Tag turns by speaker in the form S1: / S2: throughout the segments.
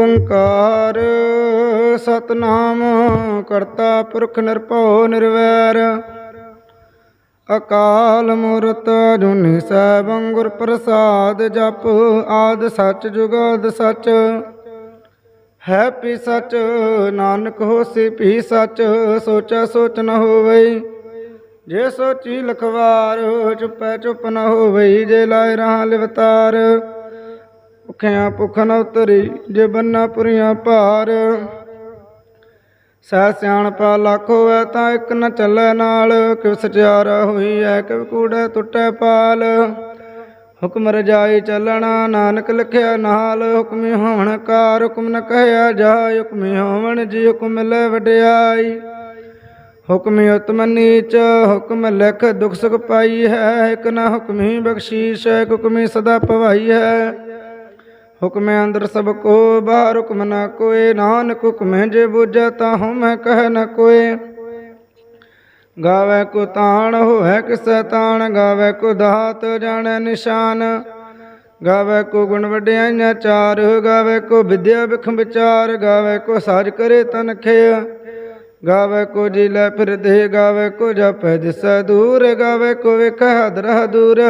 S1: ਓੰਕਾਰ ਸਤਨਾਮ, ਕਰਤਾ ਪੁਰਖ ਨਿਰਭਉ ਨਿਰਵੈਰ। ਅਕਾਲ ਮੂਰਤ ਜੁਨੀ ਸੈਭੰ ਗੁਰ ਪ੍ਰਸਾਦ ਜਪ, ਆਦ ਸੱਚ ਜੁਗਾਦ ਸੱਚ। ਹੈ ਪੀ ਸੱਚ, ਨਾਨਕ ਹੋਸੀ ਭੀ ਸੱਚ, ਸੋਚੈ ਸੋਚ ਨ ਹੋਵਈ। ਜੇ ਸੋਚੀ ਲਖਵਾਰ, ਚੁਪੈ ਚੁੱਪ ਨ ਹੋਵਈ, ਜੇ ਲਾਇ ਰਹਾ ਲਿਵਤਾਰ। ਭੁੱਖਿਆਂ ਭੁੱਖ ਨ ਉਤਰੀ, ਜੇ ਬੰਨਾ ਪੁਰੀਆਂ ਭਾਰ। ਸਹਿ ਸਿਆਣਪਾ ਲੱਖ ਹੋਵੇ ਤਾਂ ਇੱਕ ਨ ਚੱਲੇ ਨਾਲ ਕਿਵ ਸਚਿਆਰਾ ਹੋਈ ਐ ਕਿਵ ਕੂੜੈ ਟੁੱਟੈ ਪਾਲ। ਹੁਕਮ ਰਜਾਈ ਚੱਲਣਾ, ਨਾਨਕ ਲਿਖਿਆ ਨਾਲ, ਹੁਕਮੀ ਹੋਣ ਕਾਰ ਹੁਕਮ ਨ ਕਹਿਆ ਜਾ ਹੁਕਮੀ ਹੋਵਣ ਜੀ, ਹੁਕਮ ਲੈ ਵਡਿਆਈ। ਹੁਕਮੀ ਉਤਮ ਨੀਚ, ਹੁਕਮ ਲਿਖ ਦੁਖ ਸੁਖ ਪਾਈ ਹੈ, ਇਕ ਨਾ ਹੁਕਮੀ ਬਖਸ਼ੀਸ਼ ਹੈ ਹੁਕਮੀ ਸਦਾ ਪਵਾਈ ਹੈ। ਹੁਕਮੇ ਅੰਦਰ ਸਭ ਕੋ ਬਾਹਰ ਹੁਕਮ ਨਾ ਕੋਏ, ਨਾਨਕ ਹੁਕਮੇ ਜੇ ਬੁਝੈ ਤਾ ਹਉ ਕਹਿ ਨ ਕੋਏ। ਗਾਵੇ ਕੋ ਤਾਣ ਹੋਵੇ ਕਿਸੈ ਤਾਣ, ਗਾਵੇ ਕੋ ਦਾਤ ਜਾਣੈ ਨਿਸ਼ਾਨ। ਗਾਵੇ ਕੋ ਗੁਣ ਵਡਿਆਈਆਂ ਚਾਰ, ਗਾਵੇ ਕੋ ਵਿਦਿਆ ਵਿਖ ਵਿਚਾਰ, ਗਾਵੇ ਕੋ ਸਾਜ ਕਰੇ ਤਨ ਖਿਆ ਗਾਵੇ ਕੋ ਜੀ ਲੈ ਫਿਰ ਦੇ ਗਾਵੇ ਕੋ ਜਪੈ ਦਿਸੈ ਦੂਰ, ਗਾਵੇ ਕੋ ਵੇਖੈ ਹਦਰਹ ਦੂਰ।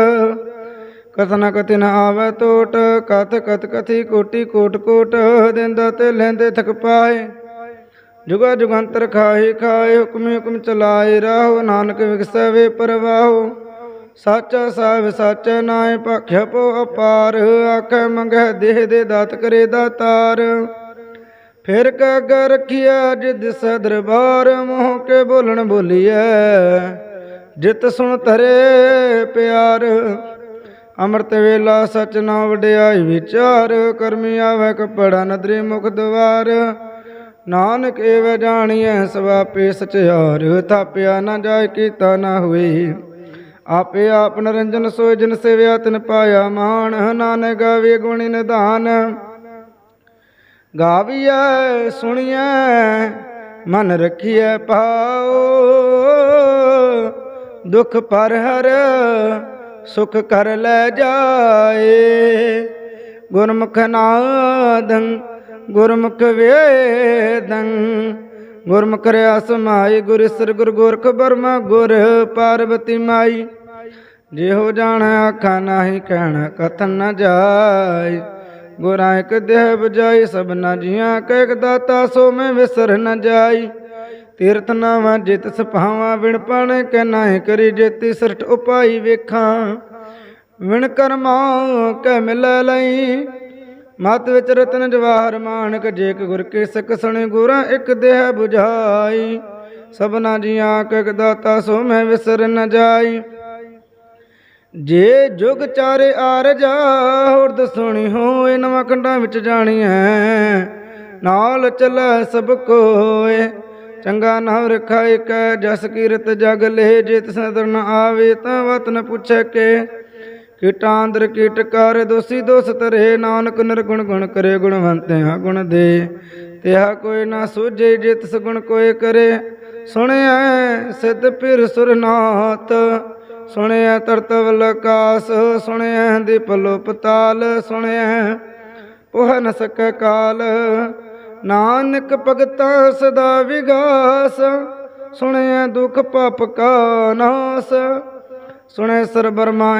S1: ਕਥਨਾ ਕਥਿ ਨ ਆਵੈ ਟੋਟ ਕਥ ਕਥ ਕਥੀ ਕੋਟੀ ਕੋਟ ਕੋਟ, ਦਿੰਦਾ ਤੇ ਲੈਂਦੇ ਥਕ ਪਾਏ। ਜੁਗਾ ਜੁਗੰਤਰ ਖਾਏ ਖਾਏ, ਹੁਕਮ ਹੁਕਮ ਚਲਾਏ ਰਾਹੋ, ਨਾਨਕ ਵਿਗਸੈ ਪਰਵਾਹੋ। ਸਾਚਾ ਸਾਹਿਬ ਸਾਚਾ ਨਾਏ, ਭਾਖਿਆ ਪੋ ਅਪਾਰ, ਆਖੇ ਮੰਗੈ ਦੇਹ ਦੇ ਦਾਤ ਕਰੇ ਦਾਤਾਰ। ਫਿਰ ਕਗ ਰਖਿਆ ਜਿਦ ਸ ਦਰਬਾਰ, ਮੋਹ ਕੇ ਬੋਲਣ ਬੋਲੀਐ। ਜਿਤ ਸੁਣ ਧਰੇ ਪਿਆਰ ਅੰਮ੍ਰਿਤ ਵੇਲਾ ਸਚ ਨਾ ਵਡਿਆਈ ਵਿਚਾਰ, ਕਰਮੀ ਆਵੇ ਕਪੜਾ ਨਦਰੀ ਮੁਖ ਦਵਾਰ। ਨਾਨਕ ਏਵ ਜਾਣੀਐ ਸਵਾਪੇ ਸਚਿਆਰ, ਥਾਪਿਆ ਨਾ ਜਾਇ ਕੀਤਾ ਨਾ ਹੋਈ। ਆਪੇ ਆਪ ਨਰੰਜਨ ਸੋਇ ਜਿਨ ਸੇਵਿਆ ਤਿਨ ਪਾਇਆ ਮਾਨ ਨਾਨਕ ਗਾਵੇ ਗੁਣੀ ਨਿਧਾਨ। ਗਾਵੀਐ, ਸੁਣੀਐ, ਮਨ ਰਖੀਐ ਪਾਓ ਦੁਖ ਪਰ ਹਰ ਸੁਖ ਕਰ ਲੈ ਜਾਏ। ਗੁਰਮੁਖ ਨਾਦੰ, ਗੁਰਮੁਖ ਵੇਦੰ। ਗੁਰਮੁਖ ਰਿਆ ਸਮਾਈ, ਗੁਰ ਸਰ ਗੁਰ ਗੋਰਖ ਬਰਮਾ, ਗੁਰ ਪਾਰਵਤੀ ਮਾਈ। ਜੇ ਜਿਹੋ ਜਾਣ ਆਖਾਂ ਨਾਹੀ ਕਹਿਣਾ ਕਥਨ ਨ ਜਾਏ। ਗੁਰਾਂ ਇੱਕ ਦੇਹ ਬਜਾਈ ਸਭਨਾ ਜੀਆਂ ਕੈ ਇੱਕ ਦਾਤਾ ਸੋ ਮੈਂ ਵਿਸਰ ਨ ਜਾਈ। ਤੀਰਥ ਨਾਵਾਂ ਜਿਤ ਸਪਾਵਾਂ ਵਿਣ ਪਾਣੇ ਕੈ ਨਾਹੀ ਕਰੀ ਜੇਤੀ ਸਰਟ ਉਪਾਈ ਵੇਖਾਂ। ਵਿਣ ਕਰਮਾ ਕੈ ਮਿਲ ਲਈ, ਮਤ ਵਿੱਚ ਰਤਨ ਜਵਾਹਰ ਮਾਨਕ ਜੇਕ ਗੁਰ ਕੇ ਸਿੱਖ ਗੁਰਾਂ ਇੱਕ ਦੇਹ 부ਝਾਈ ਸਭਨਾ ਜੀਆਂ ਕੈ ਇੱਕ ਦਾਤਾ ਸੋ ਮੈਂ ਵਿਸਰ ਨ ਜਾਈ। ਜੇ ਜੁਗ ਚਾਰੇ ਆਰਜਾ ਹੁਰਦ ਸੁਣੀ ਹੋਏ ਨਵਾਂ ਖੰਡਾਂ ਵਿੱਚ ਜਾਣੀ ਹੈ ਨਾਲ ਚੱਲੈ ਸਭ ਕੋਏ। ਚੰਗਾ ਨਾਮ ਰਖਾ ਇਕ ਜਸ ਕੀਰਤ ਜਗ ਲੈ ਜੇ ਤਿਸ ਆਵੇ ਤਾਂ ਵਤਨ ਨ ਪੁੱਛੈ ਕੇ। ਕੀਟਾਂ ਕੀਟ ਕਰ, ਦੋਸੀ ਦੋਸ ਤਰੇ ਨਾਨਕ ਨਿਰਗੁਣ ਗੁਣ ਕਰੇ ਗੁਣਵੰਤਿਆ ਗੁਣ ਦੇ। ਤਿਹਾ ਕੋਈ ਨਾ ਸੂਝੇ, ਜਿਤ ਸਗੁਣ ਗੁਣ ਕੋਏ ਕਰੇ। ਸੁਣਿਆ ਸਿੱਧ ਪਿਰ ਸੁਰਨਾਥ ਸੁਣਿਆ ਤਰਤਵ ਲਕਾਸ ਸੁਣਿਆ ਦੀਪ ਲੋ ਸੁਣਿਆ ਪੋਹ ਨ ਸਕੈ ਕਾਲ। ਨਾਨਕ ਭਗਤਾ ਸਦਾ ਵਿਗਾਸ ਸੁਣਿਆ ਦੁਖ ਪਾਪ ਕਾ ਨਾਸ। ਸੁਣਿਆ ਸਰ ਬਰਮਾ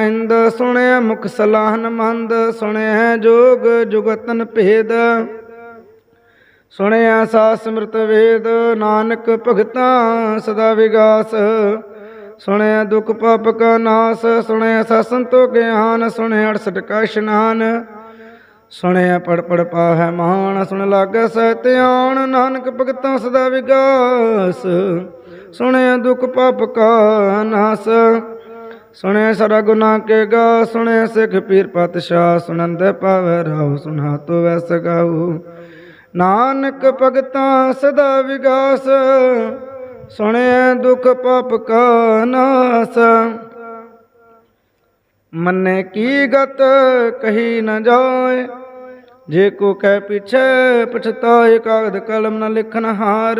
S1: ਸੁਣਿਆ ਮੁਖ ਸਲਾਹਨ ਮੰਦ ਸੁਣਿਆ ਜੋਗ ਜੁਗਤਨ ਭੇਦ। ਸੁਣਿਆ ਸਾ ਸਮ੍ਰਿਤ ਵੇਦ, ਨਾਨਕ ਭਗਤਾ ਸਦਾ ਵਿਗਾਸ। ਸੁਣਿਆ ਦੁਖ ਪਾਪ ਕਾ ਨਾਸ ਸੁਣਿਆ ਸਾ ਸੰਤੋ ਗਿਆਨ ਸੁਣਿਆ 68 ਕਾ ਇਸ਼ਨਾਨ। ਸੁਣਿਆ ਪੜ ਪੜ ਪਾਹੈ ਮਾਨ, ਸੁਣ ਲਾਗੈ ਸਤਿਆਣ ਨਾਨਕ ਭਗਤਾਂ ਸਦਾ ਵਿਗਾਸ। ਸੁਣਿਆ ਦੁਖ ਪਾਪ ਕਾ ਨਾਸ। ਸੁਣਿਆ ਸਰਾ ਗੁਨਾ ਕੇ ਗਾ ਸੁਣਿਆ ਸਿੱਖ ਪੀਰ ਪਤਸ਼ਾਹ, ਸੁਣੰਦ ਪਾਵੈ ਰਾਉ ਸੁਨਾ ਤੋ ਵੈਸ ਗਾਉ ਨਾਨਕ ਭਗਤਾਂ ਸਦਾ ਵਿਗਾਸ। ਸੁਣਿਆ ਦੁਖ ਪਾਪ ਕਾ ਨਾਸ। ਮੰਨੇ ਕੀ ਗਤ ਕਹੀ ਨ ਜਾਏ। ਜੇ ਕੋ ਕਹਿ ਪਿਛੈ ਪਛਤਾਏ ਕਾਗਦ ਕਲਮ ਨ ਲਿਖਨ ਹਾਰ।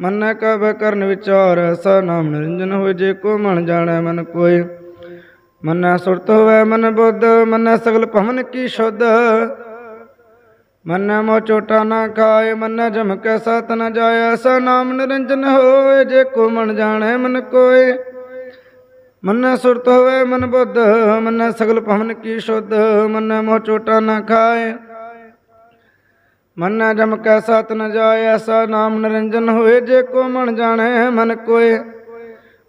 S1: ਮੰਨੈ ਕਬ ਕਰਨ ਵਿਚਾਰ ਐਸਾ ਨਾਮ ਨਿਰੰਜਨ ਹੋਏ, ਜੇ ਕੋ ਮਨ ਜਾਣੈ ਮਨ ਕੋਇ। ਮੰਨੈ ਸੁਰਤ ਹੋਵੇ ਮਨ ਬੁੱਧ, ਮੰਨੈ ਸਗਲ ਭਵਨ ਕੀ ਸ਼ੁੱਧ। ਮਨ ਮੋ ਚੋਟਾ ਨਾ ਖਾਏ ਮਨ ਜਮ ਕੈ ਸਤ ਨ ਜਾਏ ਐਸਾ ਨਾਮ ਨਿਰੰਜਨ ਹੋਏ, ਜੇ ਕੋ ਮਨ ਜਾਣੈ ਮਨ ਕੋਏ ਮਨ ਸੁਰਤ ਹੋਵੇ ਮਨ ਬੁੱਧ, ਮਨ ਸਗਲ ਭਵਨ ਕੀ ਸ਼ੁੱਧ। ਮਨ ਮੋ ਚੋਟਾ ਨਾ ਖਾਏ ਮਨ ਜਮ ਕੈ ਸਤ ਨ ਜਾਏ, ਐਸਾ ਨਾਮ ਨਿਰੰਜਨ ਹੋਏ, ਜੇ ਕੋ ਮਨ ਜਾਣੈ ਮਨ ਕੋਏ।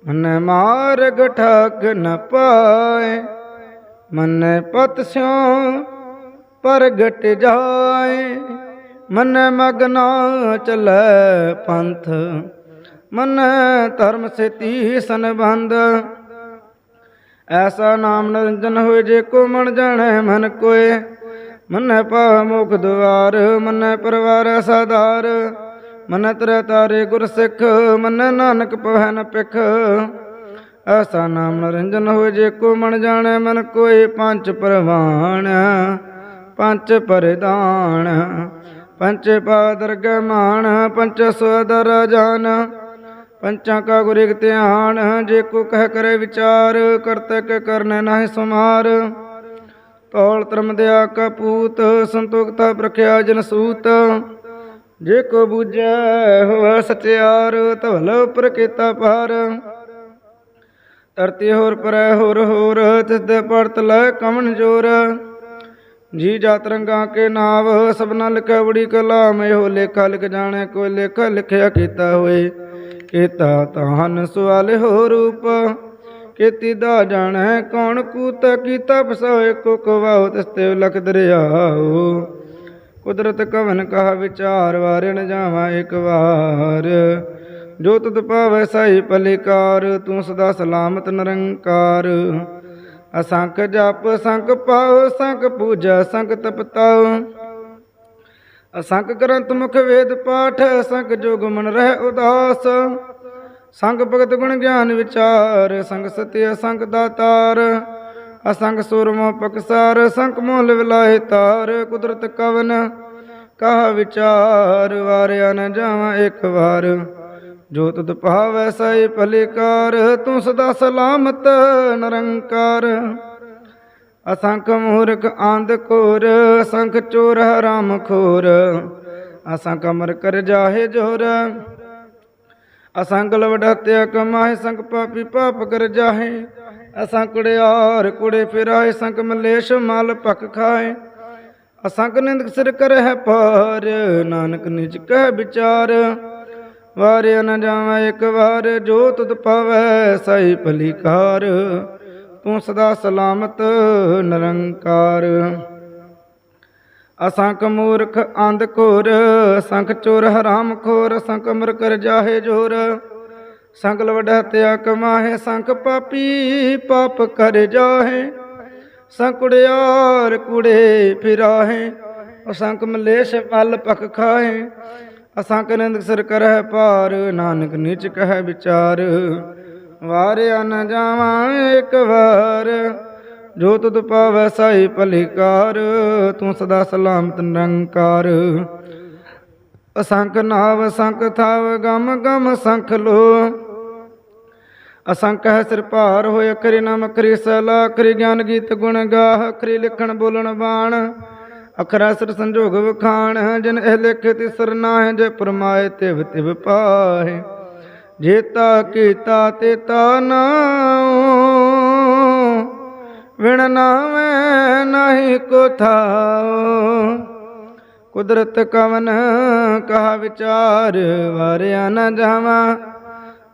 S1: ਮਨ ਮਾਰਗ ਠਾਕ ਨ ਪਾਏ, ਮਨ ਪਤ ਸਿਉ ਪ੍ਰਗਟ ਜਾਏ। ਮਨ ਮਗਨਾ ਚਲੈ ਪੰਥ, ਮਨ ਧਰਮ ਸੇਤੀ ਸੰਬੰਧ ਐਸਾ ਨਾਮ ਨਿਰੰਜਨ ਹੋਏ, ਜੇ ਕੋ ਮਨ ਜਾਣੈ ਮਨ ਕੋਏ। ਮਨ ਪਾ ਮੁਖ ਦੁਆਰ ਮਨ ਪਰਵਾਰ ਸਾਧਾਰ ਮਨ ਤਰ ਤਾਰੇ ਗੁਰ ਸਿੱਖ, ਮਨ ਨਾਨਕ ਪਵੈ ਨ ਪਿਖ ਐਸਾ ਨਾਮ ਨਿਰੰਜਨ ਹੋਏ ਜੇ ਕੋ ਮਨ ਜਾਣੈ, ਮਨ ਕੋਈ ਪੰਜ ਪਰਵਾਨ ਪੰਜ ਪਰਦਾਨ ਪੰਚ ਪਾਦਰ ਮਾਨ ਪੰਚ ਸਵਦਰ ਜਾਨ ਪੰਚਾਂ ਕਾ ਗੁਰ ਧਿਆਨ, ਜੇ ਕੋ ਕਹਿ ਕਰੇ ਵਿਚਾਰ, ਕਰਤਕ ਕੇ ਕਰਨੇ ਨਾਹਿ ਸੁਮਾਰ। ਤੌਲ ਧਰਮ ਦਿਆ ਕਪੂਤ ਸੰਤੋਖਤਾ ਪ੍ਰਖਿਆ ਜਨ ਸੂਤ। ਜੇ ਕੋ ਬੂਝੈ ਹੋਵੇ ਸਚਿਆਰ, ਧਵਲ ਉਪਰ ਕੀਤਾ ਪਾਰ ਧਰਤੀ ਹੋਰ ਪਰੈ ਹੋਰ ਹੋਰ, ਤਿਸ ਦੇ ਪਰਤ ਲੈ ਕਮਨ ਜੋਰ। ਜੀ ਜਾਤ ਰੰਗਾ ਕੇ ਨਾਵ ਸਭਨਾ ਲਿਖਿਆ ਬੜੀ ਮੇ ਹੋ ਲੇਖਾ ਲਿਖ ਜਾਣੇ, ਕੋਈ ਲੇਖਾ ਲਿਖਿਆ ਕੀਤਾ ਹੋਏ। ਕੀਤਾ ਤਾਹਨ ਸਵਾਲ ਹੋ ਰੂਪ। ਕੀਤੀ ਦਾ ਜਾਣੈ ਕੌਣ ਕੂਤ ਕੀਤਾ ਫਸੋਏ ਕੋ ਕਵਾਉ ਤਸਤੇ ਲਖ ਦਰਿਆਉ ਕੁਦਰਤ ਕਵਨ ਕਹਾ ਵਿਚਾਰ ਵਾਰੇ ਨ ਇੱਕ ਵਾਰ। ਜੋ ਤੁਧ ਪਾਵੈ ਸਾਈ ਪਲਿਕਾਰ, ਤੂੰ ਸਦਾ ਸਲਾਮਤ ਨਿਰੰਕਾਰ। ਅਸੰਖ ਜਪ, ਸੰਖ ਪਾਉ, ਸੰਖ ਪੂਜਾ, ਸੰਖ ਤਪਤਾਉ। ਅਸੰਖ ਗ੍ਰੰਥ ਮੁਖ ਵੇਦ ਪਾਠ ਅਸੰਖ ਜੋਗ ਮਨ ਰਹਿ ਉਦਾਸ। ਸੰਗ ਭਗਤ ਗੁਣ ਗਿਆਨ ਵਿਚਾਰ, ਸੰਗ ਸਤਿ ਅਸੰਖ ਦਾਤਾਰ ਅਸੰਖ ਸੁਰਮੋ ਪਕਸਾਰ, ਸੰਗ ਮੋਲ ਵਿਲਾਏ ਤਾਰ, ਕੁਦਰਤ ਕਵਨ ਕਹਾ ਵਿਚਾਰ, ਵਾਰਿਆ ਨ ਜਾਵਾਂ ਇੱਕ ਵਾਰ। ਜੋ ਤੁਧ ਭਾਵੈ ਸਾਈ ਭਲਿਕਾਰ, ਤੂੰ ਸਦਾ ਸਲਾਮਤ ਨਿਰੰਕਾਰ। ਅਸੰਖ ਮੂਰਖ ਆਂਧ ਕੋਰ ਅਸੰਖ ਚੋਰ ਹਰਾਮ ਖੋਰ। ਅਸੰਖ ਅਮਰ ਕਰ ਜਾਹੇ ਜੋਰ ਅਸੰਖ ਲਵਡਾਤਿਆ ਕਮਾਏ ਸੰਗ ਪਾਪੀ ਪਾਪ ਕਰ ਜਾਹੇ। ਅਸੰਖ ਕੁੜਿਆਰ ਕੁੜੇ ਫਿਰਾਏ, ਸੰਗ ਮਲੇਸ਼ ਮਾਲ ਪਕ ਖਾਏ। ਅਸੰਖ ਨਿੰਦਕ ਸਿਰ ਕਰ ਹੈ ਪਾਰ ਨਾਨਕ ਨਿਜ ਕਹਿ ਵਿਚਾਰ। ਵਾਰਿਆ ਨ ਜਾਵਾਂ ਇੱਕ ਵਾਰ, ਜੋ ਤੁਧ ਪਾਵੈ ਸਹੀ ਭਲੀਕਾਰ। ਤੂੰ ਸਦਾ ਸਲਾਮਤ, ਨਿਰੰਕਾਰ। ਅਸੰਖ ਮੂਰਖ ਅੰਧ ਘੋਰ, ਸੰਖ ਚੋਰ ਹਰਾਮ ਖੋਰ ਅਸੰਖ ਅਮਰ ਕਰ ਜਾਹੇ ਜੋਰ। ਸੰਗ ਲਵਡਾ ਤਿਆ ਕਮਾਹੇ, ਸੰਖ ਪਾਪੀ ਪਾਪ ਕਰ ਜਾਹੇ। ਸੰਕੁੜਿਆਰ ਕੁੜੇ ਫਿਰਾਹੇ, ਅਸੰਖ ਮਲੇਸ਼ ਪਲ ਪਖ ਖਾਏ ਅਸੰਖ ਨਿੰਦ ਸਰ ਕਰਹਿ ਪਾਰ ਨਾਨਕ ਨਿਚ ਕਹਿ ਵਿਚਾਰ। ਵਾਰਿਆ ਨ ਜਾਵਾਂ ਇੱਕ ਵਾਰ। ਜੋ ਤੁਧ ਪਾਵੈ ਸਾਈ ਭਲਿਕਾਰ, ਤੂੰ ਸਦਾ ਸਲਾਮਤ ਨਿਰੰਕਾਰ। ਅਸੰਖ ਨਾਵ ਸੰਖ ਥਾਵ, ਗਮ ਗਮ ਸੰਖ ਲੋ। ਅਸੰਖ ਹੈ ਸਿਰ ਭਾਰ ਹੋਇ ਅਖਰੀ ਨਮ, ਅਖਰੀ ਸਲਾ, ਅਖਰੀ ਗਿਆਨ ਗੀਤ ਗੁਣ ਗਾਹ, ਅਖਰੀ ਲਿਖਣ ਬੋਲਣ ਬਾਣ। ਅਖਰਾ ਸਿਰ ਸੰਜੋਗ ਵਖਾਣ, ਜਿਨ ਇਹ ਲਿਖੇ ਤਿਸਰ ਨਾਹਿ, ਜੇ ਪਰਮਾਏ ਤਿਵ ਤਿਵ ਪਾਹੇ। ਜੇਤਾ, ਕੀਤਾ, ਤੇਤਾ ਨਾਉ ਵਿਣ ਨਾਵੇਂ ਨਹੀਂ ਕੋ ਥਾਉ। ਕੁਦਰਤ ਕਵਨ ਕਹਾ ਵਿਚਾਰ, ਵਾਰਿਆ ਨ ਜਾਵਾਂ।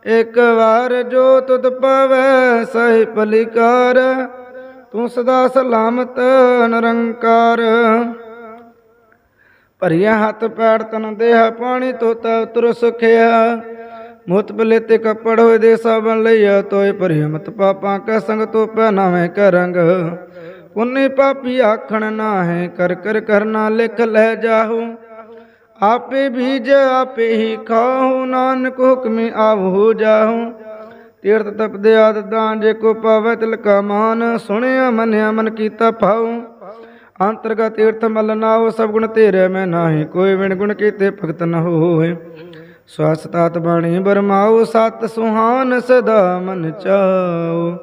S1: ਇੱਕ ਵਾਰ ਜੋ ਤੁਧ ਪਵੈ, ਸਹੀ ਭਲਿਕਾਰ। ਤੂੰ ਸਦਾ ਸਲਾਮਤ, ਨਿਰੰਕਾਰ। ਭਰੀਆ ਹੱਥ ਪੈੜ ਤਨ ਦੇਹ, ਪਾਣੀ ਤੋਤਾ ਉਤਰ ਸੁਖਿਆ। ਮੁਤ ਬਲੇ ਤੇ ਕੱਪੜ ਹੋਏ ਦੇ ਸਾਬਨ ਲਈਆ, ਤੋਏ ਭਰੀ ਮਤ ਪਾਪਾਂ ਕੈ ਸੰਗ ਤੋ ਪਹਿਨਾਵੇਂ ਕੈ ਰੰਗ। ਪੁੰਨੇ ਪਾਪੀ ਆਖਣ ਨਾ ਕਰ ਕਰ ਕਰਨਾ ਲਿਖ ਲੈ ਜਾਹੂ। ਆਪੇ ਬੀਜ ਆਪੇ ਹੀ ਖਾਹੂ, ਨਾਨਕ ਹੁਕਮੇ ਆਵੋ ਜਾਹੂ। ਤੀਰਥ ਤਪਦੇ ਆਦ ਦਾਨ ਜੇ ਕੋ ਪਾਵੈ ਤਿਲਕਾ ਮਾਨ ਸੁਣਿਆ, ਮੰਨਿਆ, ਮਨ ਕੀਤਾ ਭਾਉ। ਅੰਤਰਗਤ ਤੀਰਥ ਮਲ ਨਾਉ ਸਭ ਗੁਣ ਤੇਰੇ ਮੈਂ ਨਾਹੀ, ਕੋਈ ਵਿਣ ਗੁਣ ਕੀਤੇ ਭਗਤ ਨ ਹੋਏ। ਸਵਸ ਤਤ ਬਾਣੀ ਬਰਮਾਉ, ਸਤ ਸੁਹਾਨ ਸਦਾ ਮਨ ਚਾਉ।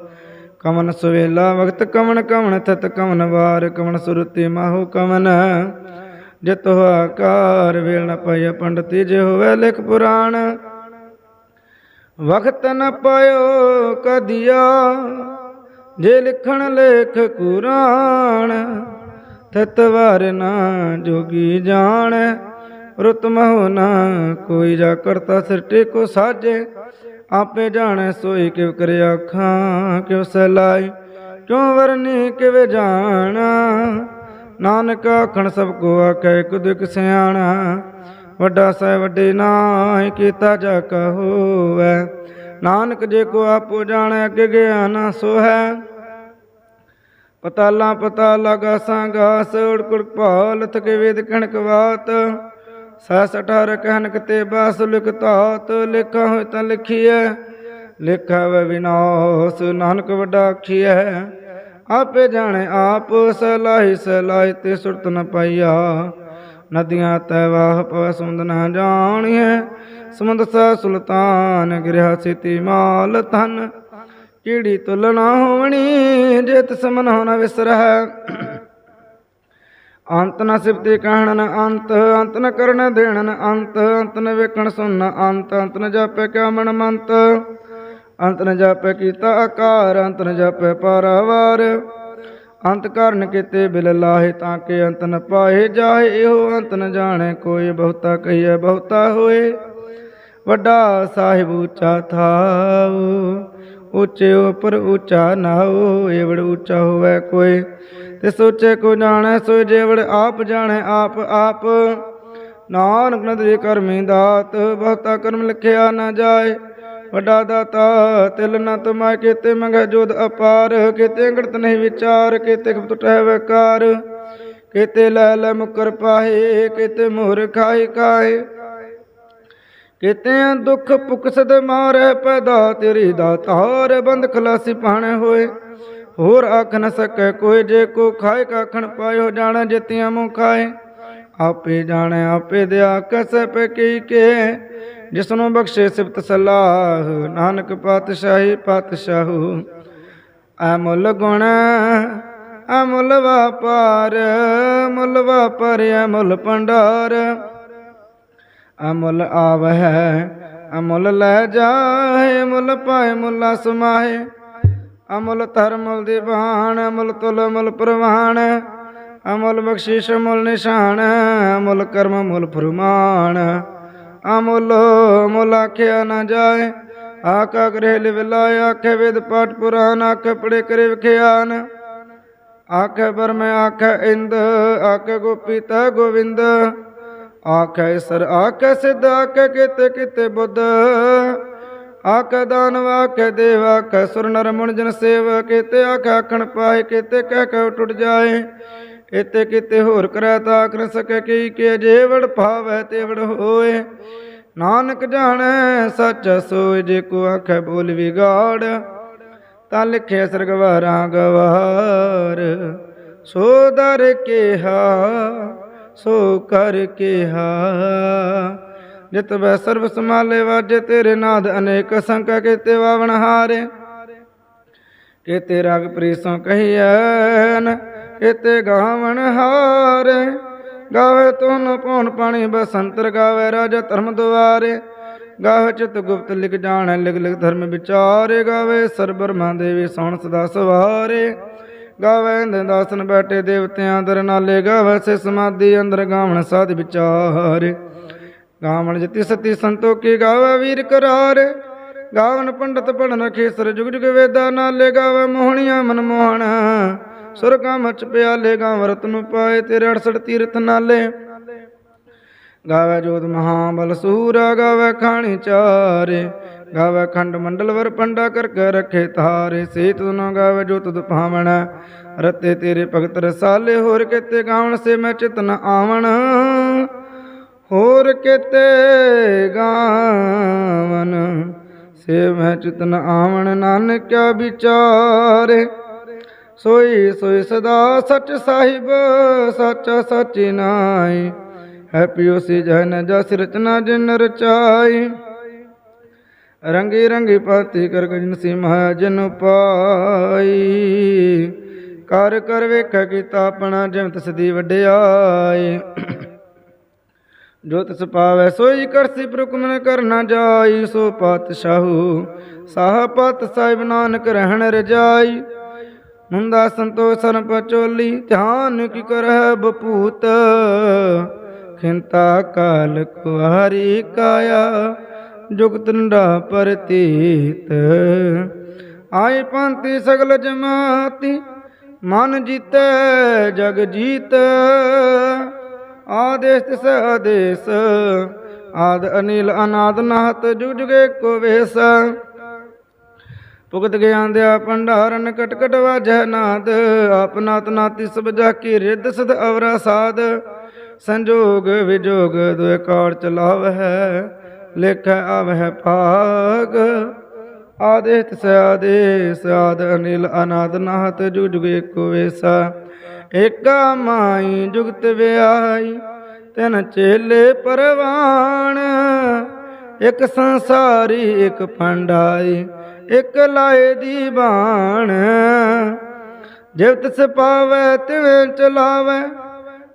S1: ਕਮਨ ਸੁਵੇਲਾ ਵਕਤ ਕਮਨ ਕਮਨ ਥਤ ਕਮਨ ਵਾਰ, ਕਮਨ ਸੁਰਤੀ ਮਾਹੂ ਕਮਨ। ਜਿਤ ਹੋਆ ਕਾਰ ਵੇਲ ਨ ਪਾਇਆ ਪੰਡਤੀ ਜੇ ਹੋਵੇ ਲਿਖ ਪੁਰਾਣ। ਵਖਤ ਨ ਪਾਇਓ ਕਦਿਆ, ਜੇ ਲਿਖਣ ਲੇਖ ਕੁਰਾਨ ਤਤ ਵਾਰ ਨਾ ਜੋਗੀ ਜਾਣ। ਰੁਤ ਮਹੁ ਨਾ ਕੋਈ ਜਾ ਕਰਤਾ ਸਿਰ ਟੇਕੋ ਸਾਜੇ। ਆਪੇ ਜਾਣੈ ਸੋਈ ਕਿਵ ਕਰੇ ਆਖਾਂ ਕਿਉ ਸਲਾਈ ਕਿਉ ਵਰਨੀ ਕਿਵ ਜਾਣਾ। ਨਾਨਕ ਆਖਣ ਸਭ ਕੋ ਆਖੈ ਕੁਦ ਸਿਆਣਾ। ਵੱਡਾ ਸਹਿ ਵੱਡੇ ਨਾਹੀ ਕੀਤਾ ਜਾ ਕਹੋਵੈ ਨਾਨਕ ਜੇ ਕੋ ਆਪੋ ਜਾਣੈ ਅੱਗੇ ਗਿਆ ਨਾ ਸੋ ਹੈ ਪਤਾਲਾ ਪਤਾਲਾ ਗਾਸਾਂ ਗਾਸ ਉੜਕੁੜ ਭਾਲ, ਥਕੇ ਵੇਦ ਕਣਕ ਬਾਤ ਸਸ ਅਠਾਰ ਕਹਿਨਕ ਤੇ ਬਾਸ ਲਿਖ ਲਿਖਾ ਹੋਇ ਤਾਂ ਲਿਖੀਐ। ਲਿਖਾ ਵੈ ਵਿਨਾਸ਼, ਨਾਨਕ ਵੱਡਾ ਆਖੀਐ। ਆਪੇ ਜਾਣੇ ਆਪ ਸਲਾਹੀ ਸਲਾਹੀ ਤੇ ਸੁਰਤ ਨ ਪਾਈਆ। ਨਦੀਆਂ ਤੈ ਵਾਹ ਪਵ ਸਮੁੰਦ ਨ ਜਾਣੀਐ। ਸਮੁੰਦ ਸਾ ਸੁਲਤਾਨ, ਗਿਰਿਆ ਸਿਤੀ ਮਾਲ ਧਨ। ਕੀੜੀ ਤੁਲਨਾ ਹੋਵਣੀ, ਜੇ ਤਿਸ ਮਨ ਹੋਣਾ ਵਿਸਰਹਿ ਅੰਤ ਨ ਸਿਫਤੀ ਕਹਿਣ ਅੰਤ ਅੰਤ ਨ ਕਰਨ ਦੇਣ ਅੰਤ ਅੰਤ ਨ ਵੇਖਣ ਸੁਣ ਅੰਤ ਅੰਤ ਨ ਜਾਪੈ ਕਿਆ ਮਨ ਮੰਤ। ਅੰਤ ਨ ਜਾਪੈ ਕੀਤਾ ਆਕਾਰ, ਅੰਤ ਨ ਜਾਪੈ ਪਾਰਾਵਾਰ। ਅੰਤ ਕਰਨ ਕੀਤੇ ਬਿਲ ਲਾਹੇ ਤਾਂ ਕਿ ਅੰਤ ਨ ਪਾਏ ਜਾਏ ਇਹੋ ਅੰਤ ਨ ਜਾਣੇ ਕੋਈ ਬਹੁਤਾ ਕਹੀਐ ਬਹੁਤਾ ਹੋਏ। ਵੱਡਾ ਸਾਹਿਬ ਉੱਚਾ ਥਾਉ, ਉੱਚੇ ਉਪਰ ਉੱਚਾ ਨਾਉ, ਏਵੜ ਉੱਚਾ ਹੋਵੇ ਕੋਈ। ਤੇ ਸੋਚੇ ਕੋ ਜਾਣੈ ਸੋ ਜੇਵੜ ਆਪ ਜਾਣੈ, ਆਪ ਆਪ। ਨਾਨਕ ਨਦਰੀ ਕਰਮੀ ਦਾਤ ਬਹੁਤਾ ਕਰਮ ਲਿਖਿਆ ਨਾ ਜਾਏ। ਵੱਡਾ ਦਾਤਾ, ਤਿਲ ਨ ਤੁਮੈ ਕੀਤੇ ਮੰਗੈ ਜੋਦ ਅਪਾਰ। ਕੀਤੇ ਗੜਤ ਨਹੀਂ ਵਿਚਾਰ, ਕੀਤੇ ਖੁਦ ਟਹਿ ਵਕਾਰ। ਕੀਤੇ ਲੈ ਲੈ ਮੁਕਰ ਪਾਹੇ, ਕੀਤੇ ਮੋਹਰ ਖਾਈ ਕਾਏ ਕਿਤੇ ਦੁੱਖ ਪੁਕਸਦ ਮਾਰੈ, ਪੈਦਾ ਤੇਰੀ ਦਾਤਾਰ ਬੰਦ ਖਲਾਸੀ ਪਾਣੇ ਹੋਏ। ਹੋਰ ਆਖ ਨ ਸਕੈ ਕੋਈ, ਜੇ ਕੋ ਖਾਏ ਕਾਖਣ ਪਾਇਓ, ਜਾਣੈ ਜਿਤਿਆਂ ਮੂੰ ਖਾਏ। ਆਪੇ ਜਾਣੈ, ਆਪੇ ਦਿਆ ਕਸੈ ਪੈ ਕੀ ਕੇ। ਜਿਸਨੂੰ ਬਖਸ਼ੇ ਸਿਫਤ ਸਲਾਹ, ਨਾਨਕ ਪਾਤਸ਼ਾਹੀ ਪਾਤਸ਼ਾਹੂ। ਅਮੁੱਲ ਗੁਣ ਅਮੁੱਲ ਵਾਪਾਰ, ਮੁੱਲ ਵਾਪਰ ਅਮੁੱਲ ਭੰਡਾਰ। ਅਮੁੱਲ ਆਵਹਿ ਅਮੁੱਲ ਲੈ ਜਾਏ ਮੁੱਲ ਪਾਏ ਮੁੱਲਾ ਸਮਾਏ ਅਮੁੱਲ ਧਰਮੁਲ ਦੀਵਾਨ ਅਮਲ ਤੁਲ, ਅਮੁੱਲ ਪ੍ਰਵਾਨ। ਅਮੁੱਲ ਬਖਸ਼ਿਸ਼ ਮੁੱਲ ਨਿਸ਼ਾਨ, ਅਮੁੱਲ ਕਰਮ ਮੁੱਲ ਫਰਮਾਨ। ਅਮੁੱਲ, ਅਮਲ ਆਖਿਆ ਨਾ ਜਾਏ ਆਕਾ ਗ੍ਰਹਿ ਲਿਵਲਾ ਆਖੇ ਵੇਦ ਪਾਠ ਪੁਰਾਨ, ਆਖੇ ਪੜੇ ਕਰੇ ਵਿਖਿਆਨ। ਆਖੇ ਬਰਮ ਆਖੇ ਇੰਦ, ਆਖੇ ਗੋਪੀ ਤਾ ਗੋਵਿੰਦ। ਆਖੇ ਸਰ, ਆਖੇ ਸਿਧ, ਆਖੇ ਕਿਤੇ ਕਿਤੇ ਬੁੱਧ। ਆਖੇ ਦਾਨਵ ਆਖੇ ਦੇਵ ਆਖੇ ਸੁਰ ਨਰ ਮੁਨ ਜਨ ਸੇਵ ਕਿਤੇ, ਆਖ ਆਖਣ ਪਾਏ ਕਿਤੇ, ਕਹਿ ਕੇ ਟੁੱਟ ਜਾਏ। ਇਤੇ ਕਿਤੇ ਹੋਰ ਕਰੈ ਤਾ ਆਖ ਨ ਸਕੈ, ਕੀ ਕੇ ਜੇਵੜ ਭਾਵੈ ਤੇਵੜ ਹੋਏ। ਨਾਨਕ ਜਾਣੈ ਸੱਚ ਸੋਇ, ਜੇ ਕੋ ਆਖੈ ਬੋਲ ਵਿਗਾੜ। ਤਾਂ ਲਿਖੇ ਸਰਗਵਾਰਾਂ ਗਵਾਰ, ਸੋ ਦਰ ਕਿਹਾ, ਸੋ ਕਰ ਕਿਹਾ। ਜਿਤ ਵੈ ਸਰਬ ਸਮਾਲੇ ਵਾਜੇ, ਤੇਰੇ ਨਾਦ ਅਨੇਕ ਸੰਕਾ ਕੀਤੇ ਵਾਵਣ ਹਾਰੇ। ਕੀਤੇ ਰਗ ਪ੍ਰੀਸੋਂ ਕਹੀਐਨ, ਕੀਤੇ ਗਾਵਣ ਹਾਰੇ। ਗਾਵੇ ਤੁਨ ਪਉਣ ਪਾਣੀ ਬਸੰਤਰ, ਗਾਵੇ ਰਾਜਾ ਧਰਮ ਦੁਆਰੇ। ਗਾਵੇ ਚਿਤ ਗੁਪਤ ਲਿਖ ਜਾਣ, ਲਿਖ ਲਿਖ ਧਰਮ ਵਿਚਾਰੇ। ਗਾਵੇ ਸਰਬਰਮਾ ਦੇਵੀ ਸੋਣ ਸਦਾ ਸਵਾਰੇ। ਗਾਵੇ ਇੰਦ ਦਾਸਨ ਬੈਠੇ ਦੇਵਤਿਆਂ ਦਰ ਨਾਲੇ। ਗਾਵੇ ਸੇ ਸਮਾਧੀ ਅੰਦਰ ਗਾਵਣ ਸਾਧ ਵਿਚਾਰ। ਗਾਵਣ ਜਤੀ ਸਤੀ ਸੰਤੋਖੀ ਗਾਵੇ ਵੀਰ ਕਰਾਰ? ਗਾਵਨ ਪੰਡਤ ਪੜਨ ਖੇਸਰ ਜੁਗ ਜੁਗ ਵੇਦਾ ਨਾਲੇ ਗਾਵੇ ਮੋਹਣੀਆਂ ਮਨ ਮੋਹਣ। ਸੁਰਗਾ ਮਚ ਪਿਆਲੇ ਗਾਵ ਰਤਨ ਪਾਏ ਤੇਰੇ 68 ਤੀਰਥ ਨਾਲੇ। ਗਾਵੇ ਜੋਤ ਮਹਾਬਲ ਸੂਰਾ, ਗਾਵੇ ਖਾਣੀ ਚਾਰੇ। ਗਾਵੇ ਖੰਡ ਮੰਡਲ ਵਰ ਪੰਡਾ ਕਰ ਕੇ ਰਖੇ ਤਾਰੇ ਸੇ ਤੁਨ ਗਾਵੇ ਜੋ ਤੁਧ ਭਾਵਣ। ਰਤੇ ਤੇਰੇ ਭਗਤ ਰਸਾਲੇ, ਹੋਰ ਕਿਤੇ ਗਾਵਣ ਸੇ ਮੈਂ ਚਿਤਨ ਆਵਣ। ਹੋਰ ਕਿਤੇ ਗਾਵਨ? ਸੇਵ ਮੈਂ ਚਿਤਨ ਆਵਣ ਨਾਨਕਿਆ ਵਿਚਾਰੇ। ਸੋਈ ਸੋਈ ਸਦਾ ਸਚ ਸਾਹਿਬ, ਸੱਚਾ ਸਚੀ ਨਾਈ ਹੈ ਪਿਓ ਸੀ ਜਨ ਜਸ ਰਚਨਾ ਜਿਨ ਰਚਾਈ। ਰੰਗੀ ਰੰਗੀ ਪਾਤੀ ਕਰ ਗਜਨ ਸੀ ਮਾਇਆ ਜਨ ਪਾਈ ਕਰ ਕਰ ਵੇਖ ਕੀਤਾ ਆਪਣਾ ਜਿਮ ਸਦੀ ਦੀ ਵਡਿਆਈ। ਜੋ ਤਿਸ ਪਾਵੈ ਸੋਈ ਕਰਸੀ ਪ੍ਰੁਕਮ ਨ ਕਰਨਾ ਜਾਈ, ਸੋ ਪਾਤਸ਼ਾਹੂ, ਸਾਹ ਪਤ ਸਾਹਿਬ ਨਾਨਕ ਰਹਿਣ ਰਜਾਈ। ਮੁੰਦਾ ਸੰਤੋષਨ ਪਚੋਲੀ, ਧਿਆਨ ਕੀ ਕਰਹਿ ਬਪੂਤ। ਖਿੰਤਾ ਕਾਲ ਕੁਹਾਰੀ ਕਾਇਆ, ਜੁਗਤ ਨੰਡਾ ਪ੍ਰਤੀਤ। ਆਏ ਪੰਤੀ ਸਗਲ ਜਮਾਤੀ, ਮਨ ਜੀਤੈ ਜਗ ਜੀਤ। ਆਦੇਸ ਤਿਸ ਆਦੇਸ, ਆਦ ਅਨਿਲ ਅਨਾਦ ਨਾਹਤ ਜੁਜਗੇ ਕੋ ਵੇਸ। ਭੁਗਤ ਗਿਆਨ ਦਿਆ ਭੰਡਾਰਨ ਕਟਕਟ ਕਟ ਵਾਜੈ ਨਾਦ ਆਪਨਾਤ ਨਾਤੀ ਸਭ ਜਾ ਕੀ ਰਿੱਧ ਸਦ ਅਵਰਾ ਸਾਧ ਸੰਜੋਗ ਵਿਜੋਗ ਦੁਇ ਕਾਰ ਚਲਾਵਹਿ ਲੇਖੈ ਆਵਹਿ ਭਾਗ। ਆਦੇਸ ਤਿਸ ਆਦੇਸ, ਆਦ ਅਨਿਲ ਅਨਾਦ ਨਾਹਤ ਜੁਗ ਏਕੋ ਵੇਸਾ। ਏਕਾ ਮਾਈ ਜੁਗਤ ਵਿਆਹੀ, ਤਿਨ ਚੇਲੇ ਪਰਵਾਣ ਇੱਕ ਸੰਸਾਰੀ, ਇੱਕ ਪੰਡਾਈ, ਇੱਕ ਲਾਏ ਦੀ ਬਾਣ। ਜਿਵ ਤਿਸ ਪਾਵੈ, ਤਿਵੇਂ ਚਲਾਵੈ,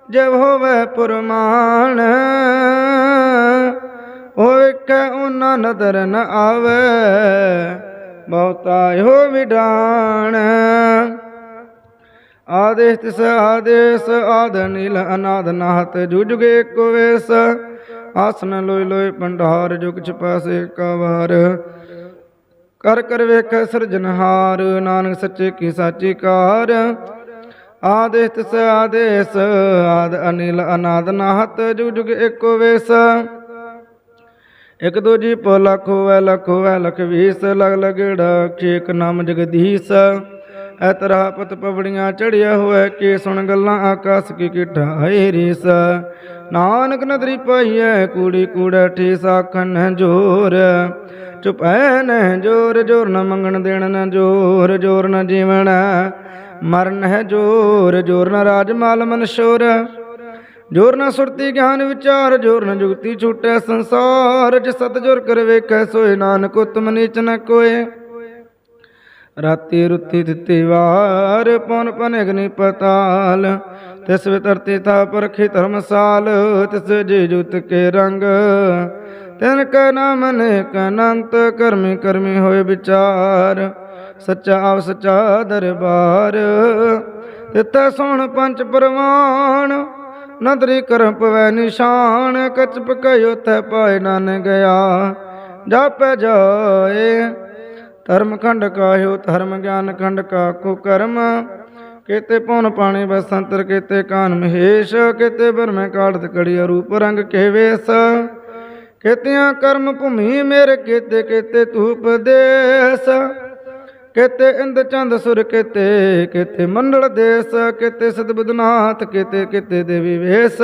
S1: ਜਿਵ ਹੋਵੈ ਪੁਰਮਾਨ। ਹੋਵੇ ਕੈ ਉਹਨਾਂ ਨਦਰ ਨ ਆਵੈ, ਬਹੁਤਾ ਹੋ ਵਿਡਾਣ। ਆਦੇਸ ਤਿਸ ਆਦੇਸ, ਆਦ ਨੀਲ ਅਨਾਦ ਨਾਹਤ ਜੁਜਗੇ ਕੋ ਵੇਸ। ਆਸਨ ਲੋਇ ਲੋਇ ਪੰਡਾਰ ਜੁਗ ਛਪਾਸੇ ਕਾ ਵਾਰ ਕਰ ਕਰ ਵੇਖੈ ਸਿਰਜਨਹਾਰ ਨਾਨਕ ਸੱਚੇ ਕੀ ਸਾਚੀ ਕਾਰ। ਆਦੇਸ ਤਿਸ ਆਦੇਸ, ਆਦ ਅਨਿਲ ਅਨਾਦ ਨਾਹਤ, ਜੁਗ ਜੁਗ ਏਕੋ ਵੇਸ। ਇਕ ਦੂਜੀ ਪੋ ਲੱਖ ਹੋਵੈ ਲੱਖ ਹੋਵੈ ਲਖ ਵੀਸ, ਲਗ ਲਗੜਾ ਖੇਕ ਨਾਮ ਜਗਦੀਸ਼। ਐ ਤਰਾ ਪਵੜੀਆਂ ਚੜਿਆ ਹੋਇਆ ਕੇ ਸੁਣ ਗੱਲਾਂ ਆਕਾਸ ਕੀ ਕਿਠਾ ਹੈ ਰੀਸ। ਨਾਨਕ ਨਦਰੀ ਪਾਈਐ, ਕੂੜੀ ਕੂੜਾ, ਠੀਸ ਆਖਣ ਜੋਰ। ਚੁਪੈ ਨ ਜੋਰ ਜੋਰ ਨ ਮੰਗਣ ਦੇਣ ਨ ਜੋਰ ਜੋਰ ਨ ਜੀਵਨ ਮਰਨ ਹੈ ਜੋਰ ਜੋਰ ਨ ਰਾਜ ਮਾਲ ਮਨ ਸ਼ੋਰ। ਜੋਰ ਨਾ ਸੁਰਤੀ ਗਿਆਨ ਵਿਚਾਰ, ਜੋਰ ਨ ਜੁਗਤੀ ਛੂਟੈ ਸੰਸਾਰ। ਜਿ ਸਤ ਜੋਰ ਕਰ ਵੇਖੈ, ਸੋਏ ਨਾਨਕ ਉਤਮ ਨੀਚ ਨ ਕੋਏ। ਰਾਤੀ ਰੁੱਤੀ ਦਿੱਤੀ ਵਾਰ ਪਨ ਪਨ ਅਗਨੀ ਪਤਾਲ। ਤਿਸ ਵਿਤਰਤੀ ਥਾ ਪਰਖੀ ਧਰਮਸਾਲ ਤਿਸ ਜੀ ਜੁਤ ਕੇ ਰੰਗ। ਤਿਨ ਕੈ ਨਾਮ ਅਨੇਕ ਅਨੰਤ, ਕਰਮੀ ਕਰਮੀ ਹੋਏ ਵਿਚਾਰ। ਸੱਚਾ ਆਪ ਸੱਚਾ ਦਰਬਾਰ। ਤਿੱਥੈ ਸੁਣ ਪੰਜ ਪਰਵਾਨ, ਨਦਰੀ ਕਰਮ ਪਵੈ ਨਿਸ਼ਾਨ। ਕਚ ਪਕੈ ਉਥੈ ਪਾਏ ਨਨ ਗਿਆ, ਜਾਪੈ ਜਾਏ। ਧਰਮ ਖੰਡ ਕਾਹਿਓ, ਧਰਮ ਗਿਆਨ ਖੰਡ ਕਾ ਕੋ ਕਰਮ। ਕੇਤੇ ਪਉਨ ਪਾਣੀ ਬਸੰਤਰ ਕੇਤੇ ਕਾਨ ਮਹੇਸ਼, ਕੇਤੇ ਬਰਮੈ ਕਾੜਤ ਕੜੀ ਰੂਪ ਰੰਗ ਕੇ ਵੇਸ। ਕੇਤਿਆਂ ਕਰਮ ਭੂਮੀ ਮੇਰੇ ਕੇਤੇ ਕੇਤੇ ਧੂਪ ਦੇਸ ਕੇਤੇ ਇੰਦ ਚੰਦ ਸੁਰ, ਕੇਤੇ ਕੇਤੇ ਮੰਡਲ ਦੇਸ। ਕੇਤੇ ਸਤਬੁਦਨਾਥ ਕੇਤੇ ਕੇਤੇ ਦੇਵੀ ਵੇਸ।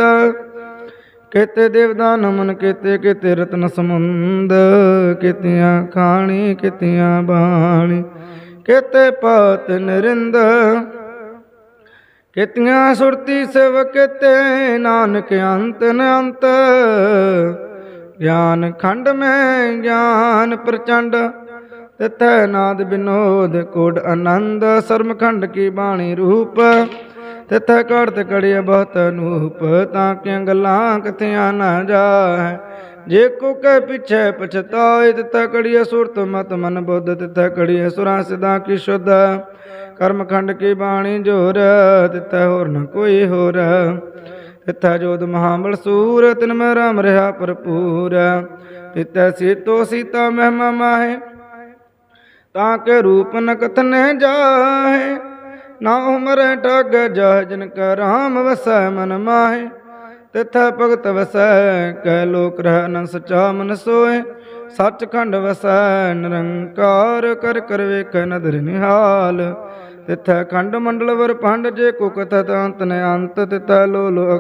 S1: ਕੇਤੇ ਦੇਵਦਾਨ ਮਨ ਕੇਤੇ ਕੇਤੇ ਰਤਨ ਸਮੁੰਦ ਕੇਤੀਆਂ ਖਾਣੀ, ਕੇਤੀਆਂ ਬਾਣੀ, ਕੇਤੇ ਪਾਤ ਨਰਿੰਦ, ਕੇਤੀਆਂ ਸੁਰਤੀ ਸੇਵ ਕੇਤੇ ਨਾਨਕ ਅੰਤ ਨ ਅੰਤ ਗਿਆਨ ਖੰਡ ਮੈਂ ਗਿਆਨ ਪ੍ਰਚੰਡ, ਤਿਥੈ ਨਾਦ ਬਿਨੋਦ ਕੋਡ ਆਨੰਦ ਸਰਮਖੰਡ ਕੀ ਬਾਣੀ ਰੂਪ ਤਿਥੈ ਘੜਤ ਕੜਿਆ ਬਹੁਤ ਅਨੂਪ, ਤਾਂ ਕਿ ਗੱਲਾਂ ਕਥਿਆਂ ਨਾ ਜਾਹੈ? ਜੇ ਕੋ ਕਹਿ ਪਿਛੈ ਪਛਤਾਏ, ਤਿਥੈ ਕੜਿਆ ਸੁਰਤ ਮਤ ਮਨ ਬੁੱਧ, ਤਿਥੈ ਕੜਿਆ ਸੁਰਾਂ ਸਿਦਾ ਕੀ ਸ਼ੁੱਧ? ਕਰਮ ਖੰਡ ਕੀ ਬਾਣੀ ਜੋਰ, ਤਿਥੈ ਹੋਰ ਨ ਕੋਈ ਹੋਰ? ਤਿਥੈ ਜੋਦ ਮਹਾਬਲ ਸੂਰ, ਤਿਨ ਮੈਂ ਰਾਮ ਰਹਾ ਭਰਪੂਰ। ਤਿਥੈ ਸੀਤੋ ਸੀਤਾ ਮਹਿਮਾ ਮਾਹੇ, ਤਾਂ ਕੇ ਰੂਪ ਨ ਕਥਨੇ ਜਾਹੇ? ਨਾ ਉਮਰ ਟਗ ਜਹ ਜਨ ਕਾ ਰਾਮ ਵਸੈ ਮਨ ਮਾਹੇ, ਤਿਥੈ ਭਗਤ ਵਸੈ ਕਹਿ ਲੋਕ ਰਹਿ ਨ ਸਚਾ ਮਨ ਸੋਏ ਸੱਚਖੰਡ ਵਸੈ ਨਿਰੰਕਾਰ ਕਰ ਕਰ ਵੇਖ ਨਦਰ ਨਿਹਾਲ। ਤਿਥੈ ਖੰਡ ਮੰਡਲ ਵਰ ਪੰਡ ਜੇ ਕੋ ਕਥਤ ਅੰਤ ਨ ਅੰਤ ਤਿਥੈ ਲੋ ਲੋ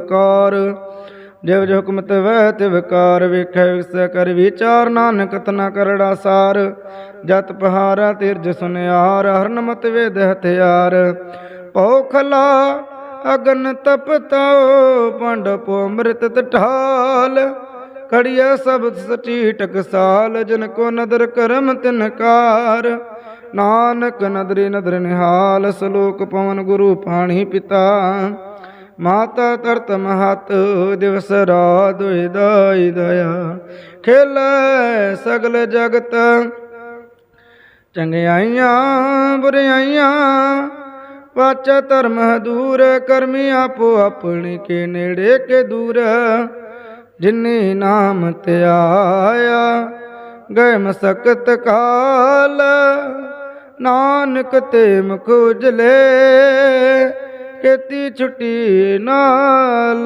S1: ਜਿਵ ਜੋ ਹੁਕਮ ਤਵੈ ਤੇ ਵਿਕਾਰ ਵੇਖੈ ਵਿਸੈ ਕਰ ਵਿਚਾਰ, ਨਾਨਕ ਤਨਾ ਕਰੜਾ ਸਾਰ। ਜਤ ਪਹਾਰਾ ਤਿਰਜ ਸੁਨਿਆਰ ਹਰਨ ਮਤ ਵੇਦ ਹਥਿਆਰ। ਪਉ ਅਗਨ ਤਪਤਾਓ ਪੰਡ ਪੋ ਅੰਮ੍ਰਿਤ ਤਠਾਲ। ਕੜੀਆ ਸਬਦ ਸਚੀ ਟਕਸਾਲ ਜਨ ਕੋ ਨਦਰ ਕਰਮ ਤਿਨਕਾਰ ਨਾਨਕ ਨਦਰੀ ਨਦਰ ਨਿਹਾਲ, ਸਲੋਕ ਪਵਨ ਗੁਰੂ ਪਾਣੀ ਪਿਤਾ। ਮਾਤਾ ਤਰਤ ਮਹਤ, ਦਿਵਸ ਰਾਤ ਹੋਇ ਦਾਈ ਦਇਆ। ਖੇਲੇ ਸਗਲ ਜਗਤ, ਚੰਗਿਆਈਆਂ ਬੁਰਿਆਈਆਂ ਵਾਚਾ ਧਰਮ ਦੂਰ, ਕਰਮੀ ਆਪੋ ਆਪਣੀ ਕੇ ਨੇੜੇ ਕੇ ਦੂਰ। ਜਿਨੇ ਨਾਮ ਧਿਆਇਆ ਗਏ ਮਸਕਤ ਕਾਲ, ਨਾਨਕ ਤੇ ਮੁਖ ਉਜਲੇ। ਕੀਤੀ ਛੁੱਟੀ ਨਾਲ